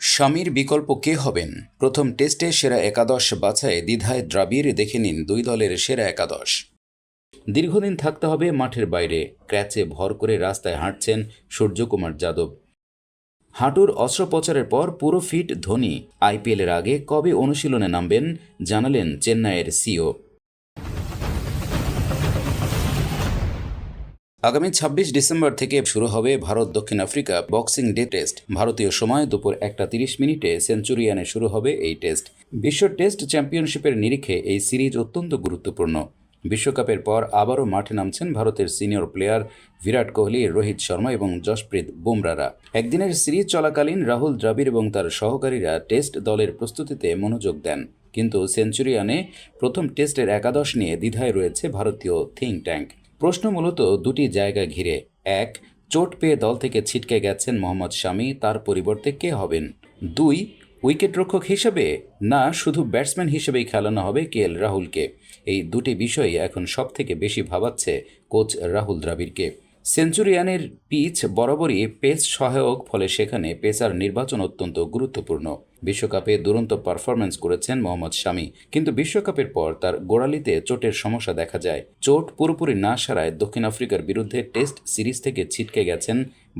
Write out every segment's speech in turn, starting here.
স্বামীর বিকল্প কে হবেন? প্রথম টেস্টে সেরা একাদশ বাছায় দ্বিধায় দ্রাবিড় দেখে নিন দুই দলের সেরা একাদশ। দীর্ঘদিন থাকতে হবে মাঠের বাইরে। ক্র্যাচে ভর করে রাস্তায় হাঁটছেন সূর্যকুমার যাদব। হাঁটুর অস্ত্রোপচারের পর পুরো ফিট ধোনি। আইপিএলের আগে কবে অনুশীলনে নামবেন জানালেন চেন্নাইয়ের সিও। আগামী ছাব্বিশ ডিসেম্বর থেকে শুরু হবে ভারত দক্ষিণ আফ্রিকা বক্সিং ডে টেস্ট। ভারতীয় সময় দুপুর একটা তিরিশ মিনিটে সেঞ্চুরিয়ানে শুরু হবে এই টেস্ট। বিশ্ব টেস্ট চ্যাম্পিয়নশিপের নিরিখে এই সিরিজ অত্যন্ত গুরুত্বপূর্ণ। বিশ্বকাপের পর আবারও মাঠে নামছেন ভারতের সিনিয়র প্লেয়ার বিরাট কোহলি, রোহিত শর্মা এবং যশপ্রীত বুমরারা একদিনের সিরিজ চলাকালীন রাহুল দ্রাবিড় এবং তার সহকারীরা টেস্ট দলের প্রস্তুতিতে মনোযোগ দেন। কিন্তু সেঞ্চুরিয়ানে প্রথম টেস্টের একাদশ নিয়ে দ্বিধায় রয়েছে ভারতীয় থিঙ্ক ট্যাঙ্ক। প্রশ্ন মূলত দুটি জায়গা ঘিরে। এক, চোট পেয়ে দল থেকে ছিটকে গেছেন মোহাম্মদ শামি, তার পরিবর্তে কে হবেন? দুই, উইকেটরক্ষক হিসেবে? না, শুধু ব্যাটসম্যান হিসেবেই খেলানো হবে কে রাহুলকে। এই দুটি বিষয়ই এখন সবথেকে বেশি ভাবাচ্ছে কোচ রাহুল দ্রাবিড়কে। সেঞ্চুরিয়ানের পিচ বরাবরই পেস সহায়ক, ফলে সেখানে পেসার নির্বাচন অত্যন্ত গুরুত্বপূর্ণ। বিশ্বকাপে দুরন্ত পারফরমেন্স করেছেন মোহাম্মদ শামি, কিন্তু বিশ্বকাপের পর তার গোড়ালিতে চোটের সমস্যা দেখা যায়। চোট পুরোপুরি না সারায় দক্ষিণ আফ্রিকার বিরুদ্ধে টেস্ট সিরিজ থেকে ছিটকে গেছেন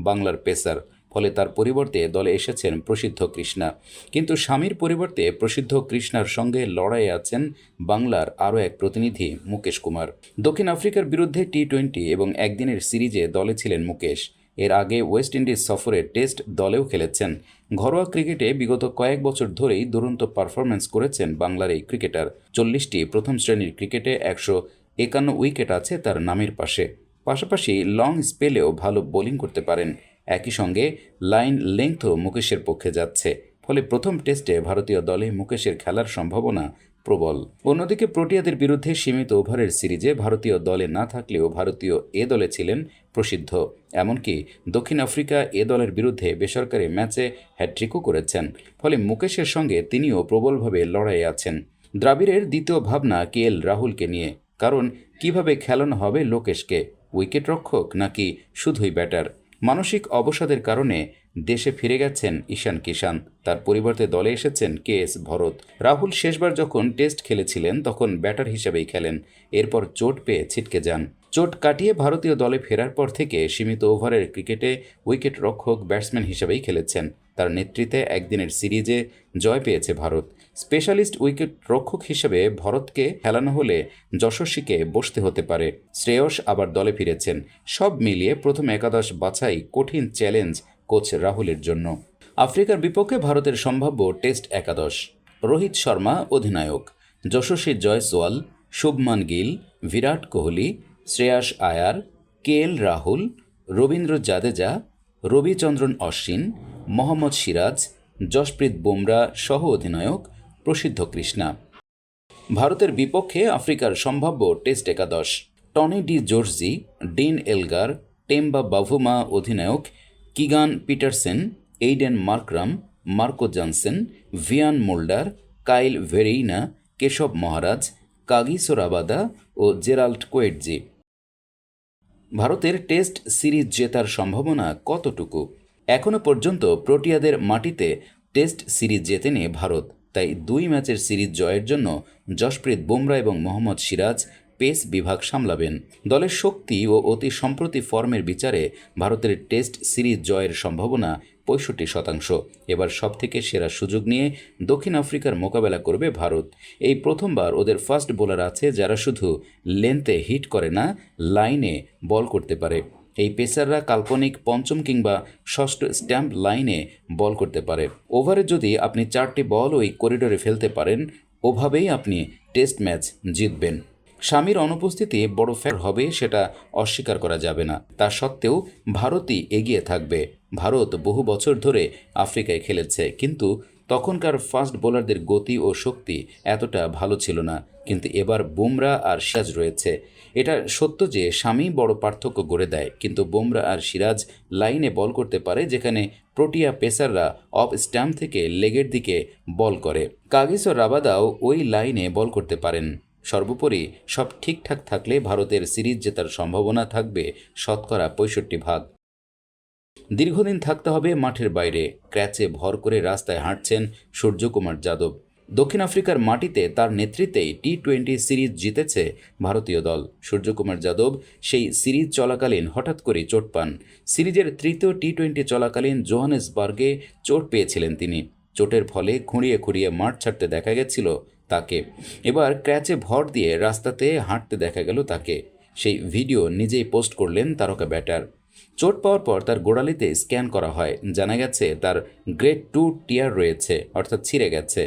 বাংলার পেসার। ফলে তার পরিবর্তে দলে এসেছেন প্রসিদ্ধ কৃষ্ণা। কিন্তু স্বামীর পরিবর্তে প্রসিদ্ধ কৃষ্ণার সঙ্গে লড়াইয়ে আছেন বাংলার আরও এক প্রতিনিধি, মুকেশ কুমার। দক্ষিণ আফ্রিকার বিরুদ্ধে টি টোয়েন্টি এবং একদিনের সিরিজে দলে ছিলেন মুকেশ। এর আগে ওয়েস্ট ইন্ডিজ সফরে টেস্ট দলেও খেলেছেন। ঘরোয়া ক্রিকেটে বিগত কয়েক বছর ধরেই দুরন্ত পারফরম্যান্স করেছেন বাংলার এই ক্রিকেটার। চল্লিশটি প্রথম শ্রেণির ক্রিকেটে একশো একান্ন উইকেট আছে তার নামের পাশে। পাশাপাশি লং স্পেলেও ভালো বোলিং করতে পারেন। একই সঙ্গে লাইন লেংথও মুকেশের পক্ষে যাচ্ছে। ফলে প্রথম টেস্টে ভারতীয় দলে মুকেশের খেলার সম্ভাবনা প্রবল। অন্যদিকে প্রোটিয়াদের বিরুদ্ধে সীমিত ওভারের সিরিজে ভারতীয় দলে না থাকলেও ভারতীয় এ দলে ছিলেন প্রসিদ্ধ। এমনকি দক্ষিণ আফ্রিকা এ দলের বিরুদ্ধে বেসরকারি ম্যাচে হ্যাট্রিকও করেছেন। ফলে মুকেশের সঙ্গে তিনিও প্রবলভাবে লড়াইয়ে আছেন। দ্রাবিড়ের দ্বিতীয় ভাবনা কে এল রাহুলকে নিয়ে। কারণ, কীভাবে খেলানো হবে লোকেশকে? উইকেট রক্ষক নাকি শুধুই ব্যাটার? মানসিক অবসাদের কারণে দেশে ফিরে গেছেন ঈশান কিষান। তার পরিবর্তে দলে এসেছেন কে এস ভরত। রাহুল শেষবার যখন টেস্ট খেলেছিলেন, তখন ব্যাটার হিসেবেই খেলেন। এরপর চোট পেয়ে ছিটকে যান। চোট কাটিয়ে ভারতীয় দলে ফেরার পর থেকে সীমিত ওভারের ক্রিকেটে উইকেট রক্ষক ব্যাটসম্যান হিসেবেই খেলেছেন। তার নেতৃত্বে একদিনের সিরিজে জয় পেয়েছে ভারত। স্পেশালিস্ট উইকেট রক্ষক হিসেবে ভরতকে খেলানো হলে যশস্বীকে বসতে হতে পারে। শ্রেয়স আবার দলে ফিরেছেন। সব মিলিয়ে প্রথম একাদশ বাছাই কঠিন চ্যালেঞ্জ কোচ রাহুলের জন্য। আফ্রিকার বিপক্ষে ভারতের সম্ভাব্য টেস্ট একাদশ। রোহিত শর্মা অধিনায়ক। যশস্বী জয়সওয়াল, শুভমান গিল, বিরাট কোহলি, শ্রেয়াস আয়ার কে এল রাহুল, রবীন্দ্র জাদেজা, রবিচন্দ্রন অশ্বিন, মোহাম্মদ সিরাজ, যশপ্রীত বুমরা সহ অধিনায়ক প্রসিদ্ধ কৃষ্ণা। ভারতের বিপক্ষে আফ্রিকার সম্ভাব্য টেস্ট একাদশ, Tony de Zorzi, Dean Elgar, Temba Bavuma অধিনায়ক, Keegan Petersen, Aiden Markram, Marco Jansen, Wiaan Mulder, Kyle Verreynne, Keshav Maharaj, Kagiso Rabada ও জেরাল্ড কোয়েটজি। ভারতের টেস্ট সিরিজ জেতার সম্ভাবনা কতটুকু? এখনও পর্যন্ত প্রোটিয়াদের মাটিতে টেস্ট সিরিজ জেতেনি ভারত। তাই দুই ম্যাচের সিরিজ জয়ের জন্য যশপ্রীত বুমরা এবং মোহাম্মদ সিরাজ পেস বিভাগ সামলাবেন। দলের শক্তি ও অতি সম্প্রতি ফর্মের বিচারে ভারতের টেস্ট সিরিজ জয়ের সম্ভাবনা পঁয়ষট্টি শতাংশ। এবার সবথেকে সেরা সুযোগ নিয়ে দক্ষিণ আফ্রিকার মোকাবেলা করবে ভারত। এই প্রথমবার ওদের ফাস্ট বোলার আছে যারা শুধু লেন্থে হিট করে না, লাইনে বল করতে পারে। এই পেসাররা কাল্পনিক পঞ্চম কিংবা ষষ্ঠ স্ট্যাম্প লাইনে বল করতে পারে। ওভারে যদি আপনি চারটি বল ওই করিডোরে ফেলতে পারেন, ওভাবেই আপনি টেস্ট ম্যাচ জিতবেন। স্বামীর অনুপস্থিতি বড় ফ্যাক্ট হবে, সেটা অস্বীকার করা যাবে না। তা সত্ত্বেও ভারতই এগিয়ে থাকবে। ভারত বহু বছর ধরে আফ্রিকায় খেলেছে, কিন্তু তখনকার ফাস্ট বোলারদের গতি ও শক্তি এতটা ভালো ছিল না, কিন্তু এবার বুমরা আর সিরাজ রয়েছে। এটা সত্য যে স্বামী বড় পার্থক্য গড়ে দেয়, কিন্তু বুমরা আর সিরাজ লাইনে বল করতে পারে যেখানে প্রোটিয়া পেসাররা অফ স্ট্যাম্প থেকে লেগের দিকে বল করে। কাগিস ও রাবাদাও ওই লাইনে বল করতে পারেন। সর্বোপরি সব ঠিকঠাক থাকলে ভারতের সিরিজ জেতার সম্ভাবনা থাকবে শতকরা পঁয়ষট্টি ভাগ। দীর্ঘদিন থাকতে হবে মাঠের বাইরে। ক্র্যাচে ভর করে রাস্তায় হাঁটছেন সূর্যকুমার যাদব। দক্ষিণ আফ্রিকার মাটিতে তার নেতৃত্বেই টি টোয়েন্টি সিরিজ জিতেছে ভারতীয় দল। সূর্যকুমার যাদব সেই সিরিজ চলাকালীন হঠাৎ করেই চোট পান। সিরিজের তৃতীয় টি টোয়েন্টি চলাকালীন জোহানেসবার্গে চোট পেয়েছিলেন তিনি। চোটের ফলে খুঁড়িয়ে খুঁড়িয়ে মাঠ ছাড়তে দেখা গেছিল তাকে। এবার ক্র্যাচে ভর দিয়ে রাস্তাতে হাঁটতে দেখা গেল তাকে। সেই ভিডিও নিজেই পোস্ট করলেন তারকা ব্যাটার। চোট পাওয়ার পর তার গোড়ালিতে স্ক্যান করা হয়। জানা গেছে তার গ্রেড টু টিয়ার রয়েছে, অর্থাৎ ছিঁড়ে গেছে।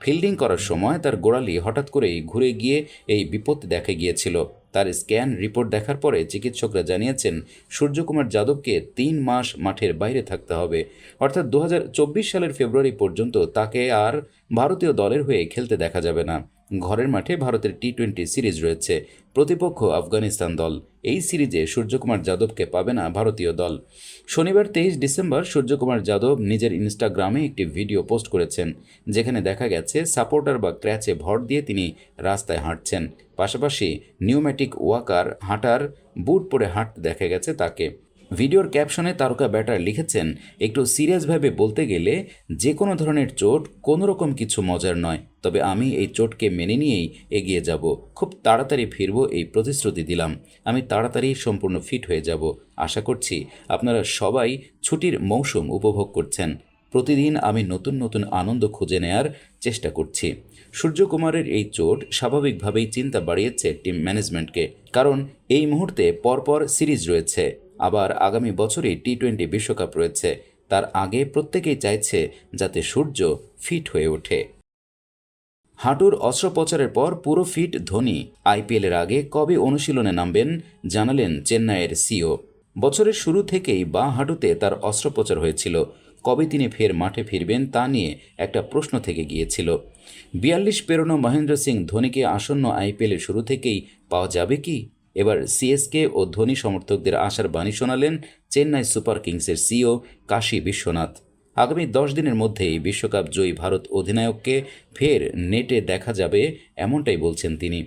ফিল্ডিং করার সময় তার গোড়ালি হঠাৎ করেই ঘুরে গিয়ে এই বিপত্তি দেখা গিয়েছিল। তার স্ক্যান রিপোর্ট দেখার পরে চিকিৎসকরা জানিয়েছেন, সূর্যকুমার যাদবকে তিন মাস মাঠের বাইরে থাকতে হবে। অর্থাৎ দু হাজার চব্বিশ সালের ফেব্রুয়ারি পর্যন্ত তাকে আর ভারতীয় দলের হয়ে খেলতে দেখা যাবে না। ঘরের মাঠে ভারতের টি টোয়েন্টি সিরিজ রয়েছে। প্রতিপক্ষ আফগানিস্তান দল। এই সিরিজে সূর্যকুমার যাদবকে পাবে না ভারতীয় দল। শনিবার তেইশ ডিসেম্বর সূর্যকুমার যাদব নিজের ইনস্টাগ্রামে একটি ভিডিও পোস্ট করেছেন, যেখানে দেখা গেছে সাপোর্টার বা ক্র্যাচে ভর দিয়ে তিনি রাস্তায় হাঁটছেন। পাশাপাশি নিউম্যাটিক ওয়াকার হাঁটার বুট পরে হাঁটতে দেখা গেছে তাকে। ভিডিওর ক্যাপশনে তারকা ব্যাটার লিখেছেন, একটু সিরিয়াসভাবে বলতে গেলে যে কোনো ধরনের চোট কোনো রকম কিছু মজার নয়, তবে আমি এই চোটকে মেনে নিয়েই এগিয়ে যাব। খুব তাড়াতাড়ি ফিরব এই প্রতিশ্রুতি দিলাম। আমি তাড়াতাড়ি সম্পূর্ণ ফিট হয়ে যাব। আশা করছি আপনারা সবাই ছুটির মৌসুম উপভোগ করছেন। প্রতিদিন আমি নতুন নতুন আনন্দ খুঁজে নেয়ার চেষ্টা করছি। সূর্যকুমারের এই চোট স্বাভাবিকভাবেই চিন্তা বাড়িয়েছে টিম ম্যানেজমেন্টকে, কারণ এই মুহূর্তে পরপর সিরিজ রয়েছে। আবার আগামী বছরই টি টোয়েন্টি বিশ্বকাপ রয়েছে। তার আগে প্রত্যেকেই চাইছে যাতে সূর্য ফিট হয়ে ওঠে। হাঁটুর অস্ত্রোপচারের পর পুরো ফিট ধোনি। আইপিএলের আগে কবে অনুশীলনে নামবেন জানালেন চেন্নাইয়ের সিও। বছরের শুরু থেকেই বাঁ হাঁটুতে তার অস্ত্রোপচার হয়েছিল। কবে তিনি ফের মাঠে ফিরবেন তা নিয়ে একটা প্রশ্ন থেকে গিয়েছিল। বিয়াল্লিশ পেরোনো মহেন্দ্র সিং ধোনিকে আসন্ন আইপিএলের শুরু থেকেই পাওয়া যাবে কি? এবার সিএসকে ও ধোনি সমর্থকদের আশার বাণী শোনালেন চেন্নাই সুপার কিংসের সিও কাশী বিশ্বনাথ। আগামী দশ দিনের মধ্যেই বিশ্বকাপ জয়ী ভারত অধিনায়ককে ফের নেটে দেখা যাবে এমনটাই বলছেন তিনি।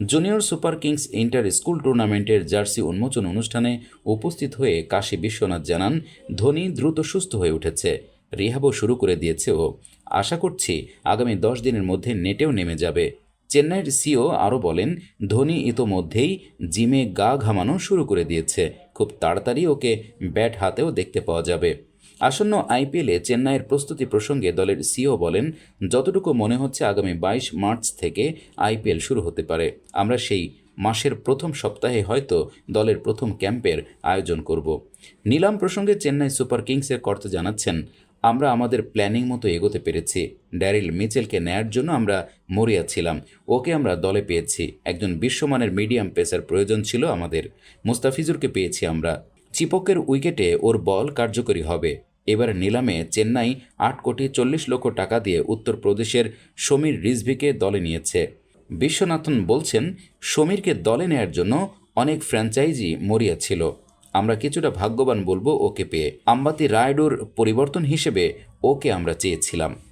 Junior super kings inter school টুর্নামেন্টের জার্সি উন্মোচন অনুষ্ঠানে উপস্থিত হয়ে কাশী বিশ্বনাথ জানান, ধোনি দ্রুত সুস্থ হয়ে উঠেছে। রিহাবও শুরু করে দিয়েছে ও। আশা করছি আগামী দশ দিনের মধ্যে নেটেও নেমে যাবে। চেন্নাইয়ের সিও আরও বলেন, ধোনি ইতোমধ্যেই জিমে গা ঘামানো শুরু করে দিয়েছে। খুব তাড়াতাড়ি ওকে ব্যাট হাতেও দেখতে পাওয়া যাবে। আসন্ন আইপিএলে চেন্নাইয়ের প্রস্তুতি প্রসঙ্গে দলের সিও বলেন, যতটুকু মনে হচ্ছে আগামী বাইশ মার্চ থেকে আইপিএল শুরু হতে পারে। আমরা সেই মাসের প্রথম সপ্তাহে হয়তো দলের প্রথম ক্যাম্পের আয়োজন করব। নিলাম প্রসঙ্গে চেন্নাই সুপার কিংসের কর্তা জানাচ্ছেন আমরা আমাদের প্ল্যানিং মতো এগোতে পেরেছি। ড্যারিল মিচেলকে নেয়ার জন্য আমরা মরিয়া ছিলাম। ওকে আমরা দলে পেয়েছি। একজন বিশ্বমানের মিডিয়াম পেসার প্রয়োজন ছিল আমাদের। মুস্তাফিজুরকে পেয়েছি আমরা। চিপকের উইকেটে ওর বল কার্যকরী হবে। এবার নিলামে চেন্নাই আট কোটি চল্লিশ লক্ষ টাকা দিয়ে উত্তরপ্রদেশের সমীর রিজভিকে দলে নিয়েছে। বিশ্বনাথন বলছেন, সমীরকে দলে নেয়ার জন্য অনেক ফ্র্যাঞ্চাইজি মরিয়া ছিল। আমরা কিছুটা ভাগ্যবান বলব ওকে পেয়ে। আম্বাতি রায়ডুর পরিবর্তন হিসেবে ওকে আমরা চেয়েছিলাম।